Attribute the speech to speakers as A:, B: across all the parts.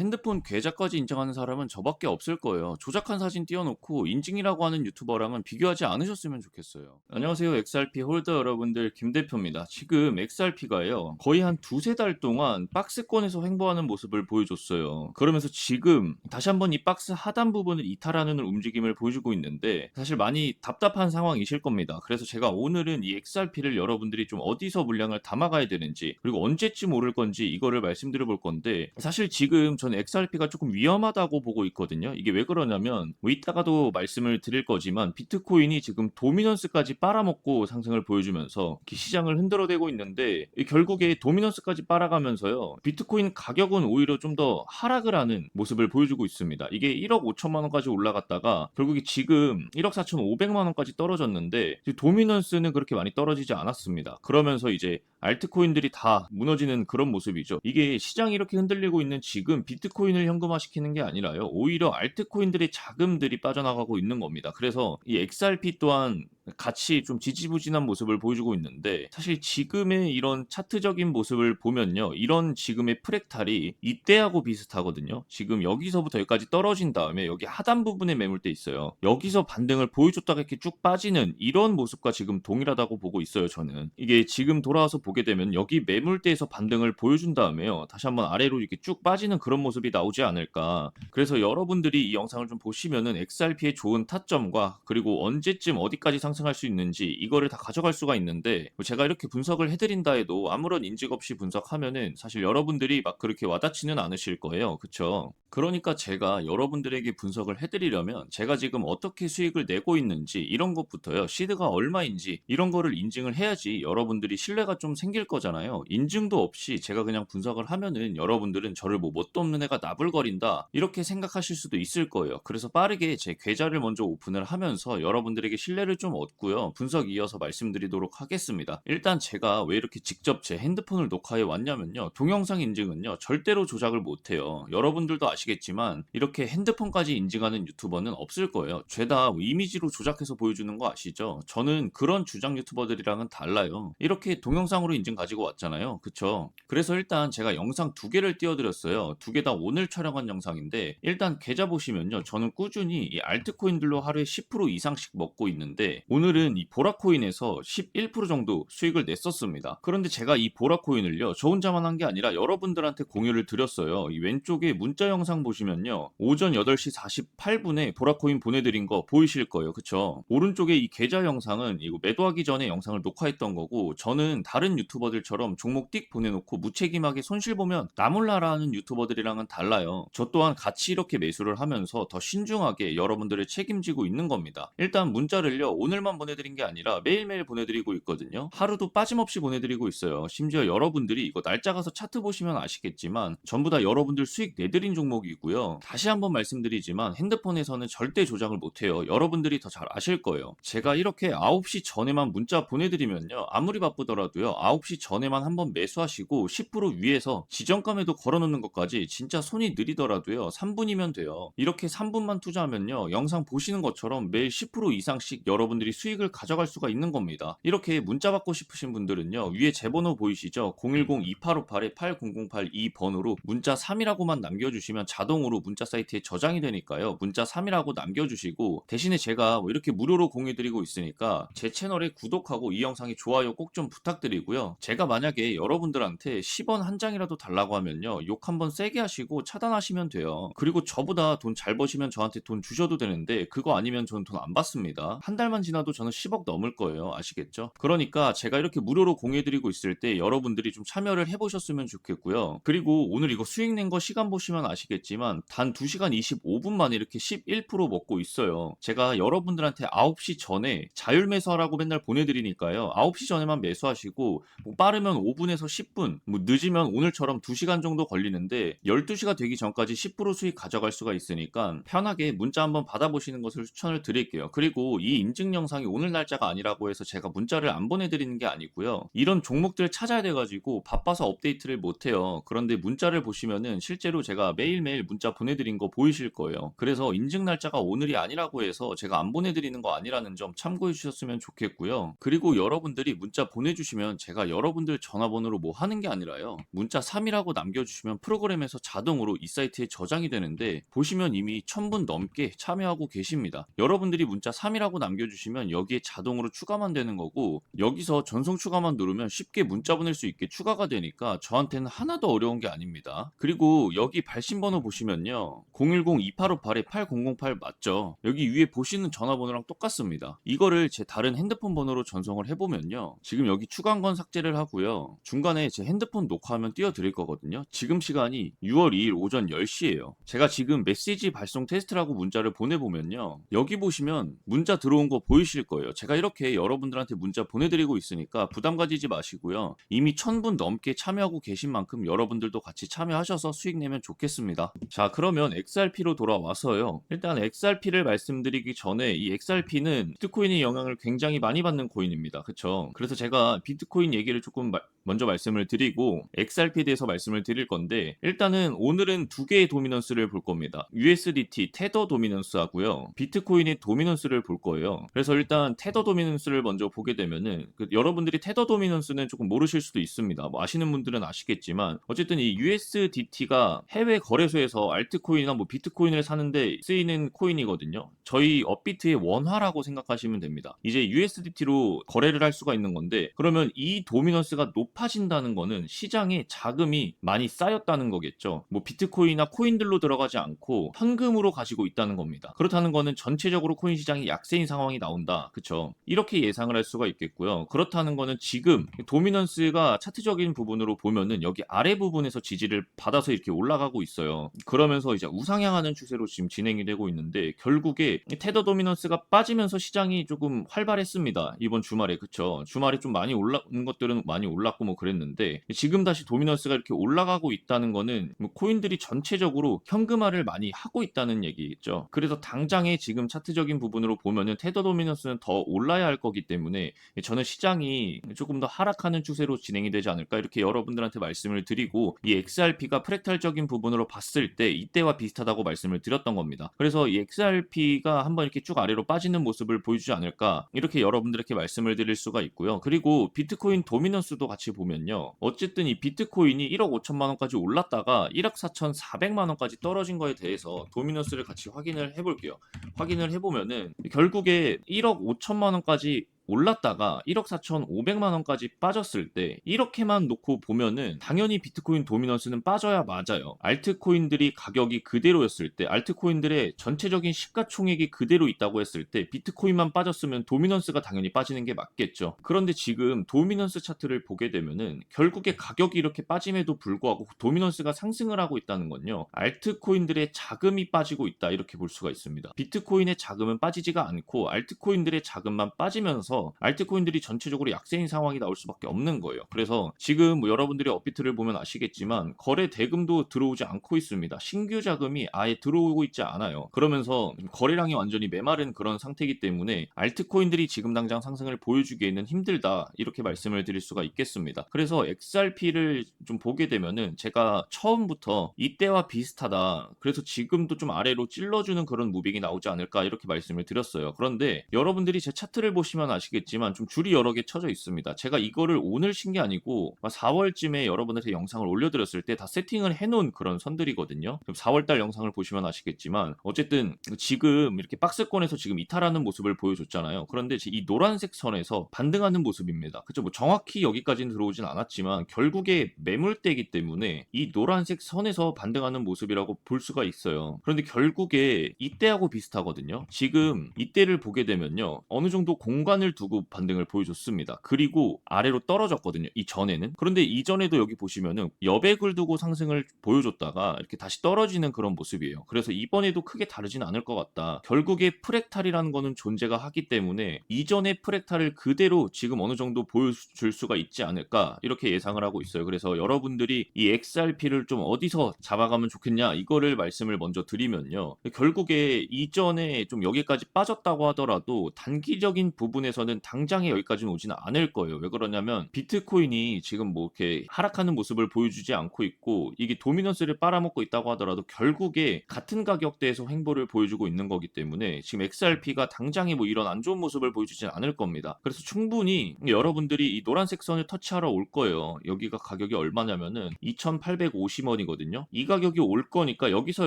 A: 핸드폰 계좌까지 인정하는 사람은 저밖에 없을 거예요. 조작한 사진 띄워놓고 인증이라고 하는 유튜버랑은 비교하지 않으셨으면 좋겠어요. 안녕하세요. XRP 홀더 여러분들 김 대표입니다. 지금 XRP가요. 거의 한 두세 달 동안 박스권에서 횡보하는 모습을 보여줬어요. 그러면서 지금 다시 한번 이 박스 하단 부분을 이탈하는 움직임을 보여주고 있는데 사실 많이 답답한 상황이실 겁니다. 그래서 제가 오늘은 이 XRP를 여러분들이 좀 어디서 물량을 담아가야 되는지 그리고 언제쯤 오를 건지 이거를 말씀드려 볼 건데 사실 지금 전 XRP가 조금 위험하다고 보고 있거든요. 이게 왜 그러냐면 뭐 이따가도 말씀을 드릴 거지만 비트코인이 지금 도미넌스까지 빨아먹고 상승을 보여주면서 시장을 흔들어대고 있는데 이 결국에 도미넌스까지 빨아가면서요. 비트코인 가격은 오히려 좀 더 하락을 하는 모습을 보여주고 있습니다. 이게 1억 5천만 원까지 올라갔다가 결국에 지금 1억 4천 5백만 원까지 떨어졌는데 도미넌스는 그렇게 많이 떨어지지 않았습니다. 그러면서 이제 알트코인들이 다 무너지는 그런 모습이죠. 이게 시장이 이렇게 흔들리고 있는 지금 비트 코인을 현금화시키는 게 아니라요. 오히려 알트코인들의 자금들이 빠져나가고 있는 겁니다. 그래서 이 XRP 또한 같이 좀 지지부진한 모습을 보여주고 있는데 사실 지금의 이런 차트적인 모습을 보면요. 이런 지금의 프랙탈이 이때하고 비슷하거든요. 지금 여기서부터 여기까지 떨어진 다음에 여기 하단 부분에 매물대 있어요. 여기서 반등을 보여줬다가 이렇게 쭉 빠지는 이런 모습과 지금 동일하다고 보고 있어요. 저는 이게 지금 돌아와서 보게 되면 여기 매물대에서 반등을 보여준 다음에요. 다시 한번 아래로 이렇게 쭉 빠지는 그런 모습이 나오지 않을까. 그래서 여러분들이 이 영상을 좀 보시면은 XRP의 좋은 타점과 그리고 언제쯤 어디까지 상승 할 수 있는지 이거를 다 가져갈 수가 있는데 뭐 제가 이렇게 분석을 해드린다 해도 아무런 인식 없이 분석하면은 사실 여러분들이 막 그렇게 와닿지는 않으실 거예요. 그쵸? 그러니까 제가 여러분들에게 분석을 해드리려면 제가 지금 어떻게 수익을 내고 있는지 이런 것부터요. 시드가 얼마인지 이런 거를 인증을 해야지 여러분들이 신뢰가 좀 생길 거잖아요. 인증도 없이 제가 그냥 분석을 하면은 여러분들은 저를 뭐 뭣도 없는 애가 나불거린다 이렇게 생각하실 수도 있을 거예요. 그래서 빠르게 제 계좌를 먼저 오픈을 하면서 여러분들에게 신뢰를 좀 얻고요. 분석 이어서 말씀드리도록 하겠습니다. 일단 제가 왜 이렇게 직접 제 핸드폰을 녹화해 왔냐면요. 동영상 인증은요. 절대로 조작을 못해요. 여러분들도 아시 겠지만 이렇게 핸드폰까지 인증하는 유튜버는 없을 거예요. 죄다 뭐 이미지로 조작해서 보여주는 거 아시죠? 저는 그런 주장 유튜버들이랑은 달라요. 이렇게 동영상으로 인증 가지고 왔잖아요. 그쵸? 그래서 일단 제가 영상 두 개를 띄워드렸어요. 두 개 다 오늘 촬영한 영상인데 일단 계좌 보시면요. 저는 꾸준히 이 알트코인들로 하루에 10% 이상씩 먹고 있는데 오늘은 이 보라코인에서 11% 정도 수익을 냈었습니다. 그런데 제가 이 보라코인을요. 저 혼자만 한 게 아니라 여러분들한테 공유를 드렸어요. 이 왼쪽에 문자 영상 보시면요. 오전 8시 48분에 보라코인 보내드린 거 보이실 거예요. 그쵸? 오른쪽에 이 계좌 영상은 이거 매도하기 전에 영상을 녹화했던 거고 저는 다른 유튜버들처럼 종목 띡 보내놓고 무책임하게 손실 보면 나몰라라 하는 유튜버들이랑은 달라요. 저 또한 같이 이렇게 매수를 하면서 더 신중하게 여러분들을 책임지고 있는 겁니다. 일단 문자를요. 오늘만 보내드린 게 아니라 매일매일 보내드리고 있거든요. 하루도 빠짐없이 보내드리고 있어요. 심지어 여러분들이 이거 날짜 가서 차트 보시면 아시겠지만 전부 다 여러분들 수익 내드린 종목 이고요. 다시 한번 말씀드리지만 핸드폰에서는 절대 조작을 못해요. 여러분들이 더 잘 아실 거예요. 제가 이렇게 9시 전에만 문자 보내드리면요. 아무리 바쁘더라도요. 9시 전에만 한번 매수하시고 10% 위에서 지정감에도 걸어놓는 것까지 진짜 손이 느리더라도요. 3분이면 돼요. 이렇게 3분만 투자하면요. 영상 보시는 것처럼 매일 10% 이상씩 여러분들이 수익을 가져갈 수가 있는 겁니다. 이렇게 문자 받고 싶으신 분들은요. 위에 제 번호 보이시죠? 010-2858-8008이 번호로 문자 3이라고만 남겨주시면 자동으로 문자 사이트에 저장이 되니까요. 문자 3이라고 남겨주시고 대신에 제가 뭐 이렇게 무료로 공유드리고 있으니까 제 채널에 구독하고 이 영상에 좋아요 꼭 좀 부탁드리고요. 제가 만약에 여러분들한테 10원 한 장이라도 달라고 하면요. 욕 한번 세게 하시고 차단하시면 돼요. 그리고 저보다 돈 잘 버시면 저한테 돈 주셔도 되는데 그거 아니면 저는 돈 안 받습니다. 한 달만 지나도 저는 10억 넘을 거예요. 아시겠죠? 그러니까 제가 이렇게 무료로 공유해드리고 있을 때 여러분들이 좀 참여를 해보셨으면 좋겠고요. 그리고 오늘 이거 수익 낸 거 시간 보시면 아시겠 지만 단 2시간 25분 만에 이렇게 11% 먹고 있어요. 제가 여러분들한테 9시 전에 자율 매수하라고 맨날 보내드리니까요. 9시 전에만 매수하시고 뭐 빠르면 5분에서 10분, 뭐 늦으면 오늘처럼 2시간 정도 걸리는데 12시가 되기 전까지 10% 수익 가져갈 수가 있으니까 편하게 문자 한번 받아보시는 것을 추천을 드릴게요. 그리고 이 인증 영상이 오늘 날짜가 아니라고 해서 제가 문자를 안 보내드리는 게 아니고요. 이런 종목들 찾아야 돼가지고 바빠서 업데이트를 못해요. 그런데 문자를 보시면은 실제로 제가 매일 매일매일 문자 보내드린 거 보이실 거예요. 그래서 인증 날짜가 오늘이 아니라고 해서 제가 안 보내드리는 거 아니라는 점 참고해 주셨으면 좋겠고요. 그리고 여러분들이 문자 보내주시면 제가 여러분들 전화번호로 뭐 하는 게 아니라요. 문자 3이라고 남겨주시면 프로그램에서 자동으로 이 사이트에 저장이 되는데 보시면 이미 1000분 넘게 참여하고 계십니다. 여러분들이 문자 3이라고 남겨주시면 여기에 자동으로 추가만 되는 거고 여기서 전송 추가만 누르면 쉽게 문자 보낼 수 있게 추가가 되니까 저한테는 하나도 어려운 게 아닙니다. 그리고 여기 발신 번호 보시면요. 010-2858-8008 맞죠? 여기 위에 보시는 전화번호랑 똑같습니다. 이거를 제 다른 핸드폰 번호로 전송을 해보면요. 지금 여기 추가한 건 삭제를 하고요. 중간에 제 핸드폰 녹화하면 띄워드릴 거거든요. 지금 시간이 6월 2일 오전 10시예요. 제가 지금 메시지 발송 테스트라고 문자를 보내보면요. 여기 보시면 문자 들어온 거 보이실 거예요. 제가 이렇게 여러분들한테 문자 보내드리고 있으니까 부담 가지지 마시고요. 이미 1000분 넘게 참여하고 계신 만큼 여러분들도 같이 참여하셔서 수익 내면 좋겠습니다. 자, 그러면 XRP로 돌아와서요. 일단 XRP를 말씀드리기 전에 이 XRP는 비트코인의 영향을 굉장히 많이 받는 코인입니다. 그쵸? 그래서 제가 비트코인 얘기를 조금 마- 먼저 말씀을 드리고 XRP에 대해서 말씀을 드릴 건데 일단은 오늘은 두 개의 도미넌스를 볼 겁니다. USDT 테더 도미넌스 하고요. 비트코인의 도미넌스를 볼 거예요. 그래서 일단 테더 도미넌스를 먼저 보게 되면은 그 여러분들이 테더 도미넌스는 조금 모르실 수도 있습니다. 뭐 아시는 분들은 아시겠지만 어쨌든 이 USDT가 해외 거래소에서 알트코인이나 뭐 비트코인을 사는데 쓰이는 코인이거든요. 저희 업비트의 원화라고 생각하시면 됩니다. 이제 USDT로 거래를 할 수가 있는 건데 그러면 이 도미넌스가 높 아진다는 거는 시장에 자금이 많이 쌓였다는 거겠죠. 뭐 비트코인이나 코인들로 들어가지 않고 현금으로 가지고 있다는 겁니다. 그렇다는 거는 전체적으로 코인 시장이 약세인 상황이 나온다. 그쵸? 이렇게 예상을 할 수가 있겠고요. 그렇다는 거는 지금 도미넌스가 차트적인 부분으로 보면은 여기 아래 부분에서 지지를 받아서 이렇게 올라가고 있어요. 그러면서 이제 우상향하는 추세로 지금 진행이 되고 있는데 결국에 테더 도미넌스가 빠지면서 시장이 조금 활발했습니다. 이번 주말에 그쵸? 주말에 좀 많이 올라온 것들은 많이 올랐고 뭐 그랬는데 지금 다시 도미넌스가 이렇게 올라가고 있다는 거는 뭐 코인들이 전체적으로 현금화를 많이 하고 있다는 얘기겠죠. 그래서 당장에 지금 차트적인 부분으로 보면은 테더 도미넌스는 더 올라야 할 거기 때문에 저는 시장이 조금 더 하락하는 추세로 진행이 되지 않을까 이렇게 여러분들한테 말씀을 드리고 이 XRP가 프랙탈적인 부분으로 봤을 때 이때와 비슷하다고 말씀을 드렸던 겁니다. 그래서 이 XRP가 한번 이렇게 쭉 아래로 빠지는 모습을 보여주지 않을까 이렇게 여러분들에게 말씀을 드릴 수가 있고요. 그리고 비트코인 도미넌스도 같이 보면요. 어쨌든 이 비트코인이 1억 5천만 원까지 올랐다가 1억 4천4백만 원까지 떨어진 거에 대해서 도미넌스를 같이 확인을 해볼게요. 확인을 해보면은 결국에 1억 5천만 원까지 올랐다가 1억 4천5백만 원까지 빠졌을 때 이렇게만 놓고 보면은 당연히 비트코인 도미넌스는 빠져야 맞아요. 알트코인들이 가격이 그대로였을 때 알트코인들의 전체적인 시가총액이 그대로 있다고 했을 때 비트코인만 빠졌으면 도미넌스가 당연히 빠지는 게 맞겠죠. 그런데 지금 도미넌스 차트를 보게 되면은 결국에 가격이 이렇게 빠짐에도 불구하고 도미넌스가 상승을 하고 있다는 건요. 알트코인들의 자금이 빠지고 있다 이렇게 볼 수가 있습니다. 비트코인의 자금은 빠지지가 않고 알트코인들의 자금만 빠지면서 알트코인들이 전체적으로 약세인 상황이 나올 수밖에 없는 거예요. 그래서 지금 뭐 여러분들이 업비트를 보면 아시겠지만 거래 대금도 들어오지 않고 있습니다. 신규 자금이 아예 들어오고 있지 않아요. 그러면서 거래량이 완전히 메마른 그런 상태이기 때문에 알트코인들이 지금 당장 상승을 보여주기에는 힘들다 이렇게 말씀을 드릴 수가 있겠습니다. 그래서 XRP를 좀 보게 되면은 제가 처음부터 이때와 비슷하다. 그래서 지금도 좀 아래로 찔러주는 그런 무빙이 나오지 않을까 이렇게 말씀을 드렸어요. 그런데 여러분들이 제 차트를 보시면 아시 겠지만 좀 줄이 여러 개 쳐져 있습니다. 제가 이거를 오늘 신 게 아니고 4월쯤에 여러분들한테 영상을 올려드렸을 때 다 세팅을 해놓은 그런 선들이거든요. 4월달 영상을 보시면 아시겠지만 어쨌든 지금 이렇게 박스권에서 지금 이탈하는 모습을 보여줬잖아요. 그런데 이 노란색 선에서 반등하는 모습입니다. 그죠? 뭐 정확히 여기까지는 들어오진 않았지만 결국에 매물대이기 때문에 이 노란색 선에서 반등하는 모습이라고 볼 수가 있어요. 그런데 결국에 이때하고 비슷하거든요. 지금 이때를 보게 되면요. 어느 정도 공간을 두고 반등을 보여줬습니다. 그리고 아래로 떨어졌거든요. 이 전에는. 그런데 이전에도 여기 보시면은 여백을 두고 상승을 보여줬다가 이렇게 다시 떨어지는 그런 모습이에요. 그래서 이번에도 크게 다르진 않을 것 같다. 결국에 프랙탈이라는 거는 존재가 하기 때문에 이전의 프랙탈을 그대로 지금 어느 정도 보여줄 수가 있지 않을까 이렇게 예상을 하고 있어요. 그래서 여러분들이 이 XRP를 좀 어디서 잡아가면 좋겠냐 이거를 말씀을 먼저 드리면요. 결국에 이전에 좀 여기까지 빠졌다고 하더라도 단기적인 부분에서 입장에서는 당장에 여기까지는 오지는 않을 거예요. 왜 그러냐면 비트코인이 지금 뭐 이렇게 하락하는 모습을 보여주지 않고 있고 이게 도미넌스를 빨아먹고 있다고 하더라도 결국에 같은 가격대에서 횡보를 보여주고 있는 거기 때문에 지금 XRP가 당장에 뭐 이런 안 좋은 모습을 보여주지는 않을 겁니다. 그래서 충분히 여러분들이 이 노란색 선을 터치하러 올 거예요. 여기가 가격이 얼마냐면은 2,850원이거든요. 이 가격이 올 거니까 여기서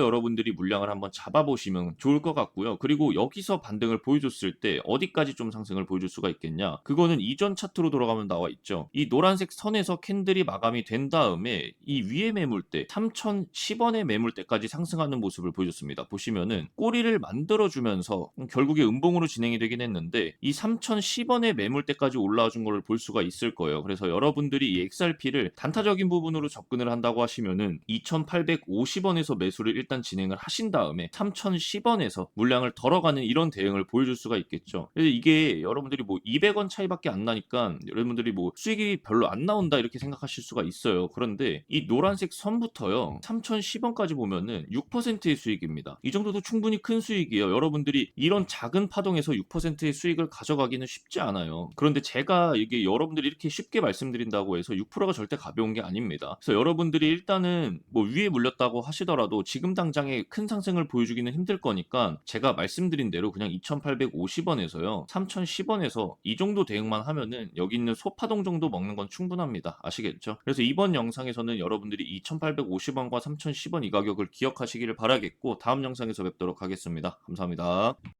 A: 여러분들이 물량을 한번 잡아보시면 좋을 것 같고요. 그리고 여기서 반등을 보여줬을 때 어디까지 좀 상승을 보여줄 수가 있겠냐? 그거는 이전 차트로 돌아가면 나와 있죠. 이 노란색 선에서 캔들이 마감이 된 다음에 이 위에 매물대 3,010원의 매물대까지 상승하는 모습을 보여줬습니다. 보시면은 꼬리를 만들어주면서 결국에 음봉으로 진행이 되긴 했는데 이 3,010원의 매물대까지 올라와 준걸볼 수가 있을 거예요. 그래서 여러분들이 이 XRP를 단타적인 부분으로 접근을 한다고 하시면은 2,850원에서 매수를 일단 진행을 하신 다음에 3,010원에서 물량을 덜어가는 이런 대응을 보여줄 수가 있겠죠. 그래서 이게 여러분들이 뭐 200원 차이밖에 안 나니까 여러분들이 뭐 수익이 별로 안 나온다 이렇게 생각하실 수가 있어요. 그런데 이 노란색 선부터요 3,010원까지 보면은 6%의 수익입니다. 이 정도도 충분히 큰 수익이에요. 여러분들이 이런 작은 파동에서 6%의 수익을 가져가기는 쉽지 않아요. 그런데 제가 이게 여러분들이 이렇게 쉽게 말씀드린다고 해서 6%가 절대 가벼운 게 아닙니다. 그래서 여러분들이 일단은 뭐 위에 물렸다고 하시더라도 지금 당장에 큰 상승을 보여주기는 힘들 거니까 제가 말씀드린 대로 그냥 2,850원에서요 3,010원 에서 이 정도 대응만 하면은 여기 있는 소파동 정도 먹는 건 충분합니다. 아시겠죠? 그래서 이번 영상에서는 여러분들이 2,850원과 3,010원 이 가격을 기억하시기를 바라겠고 다음 영상에서 뵙도록 하겠습니다. 감사합니다.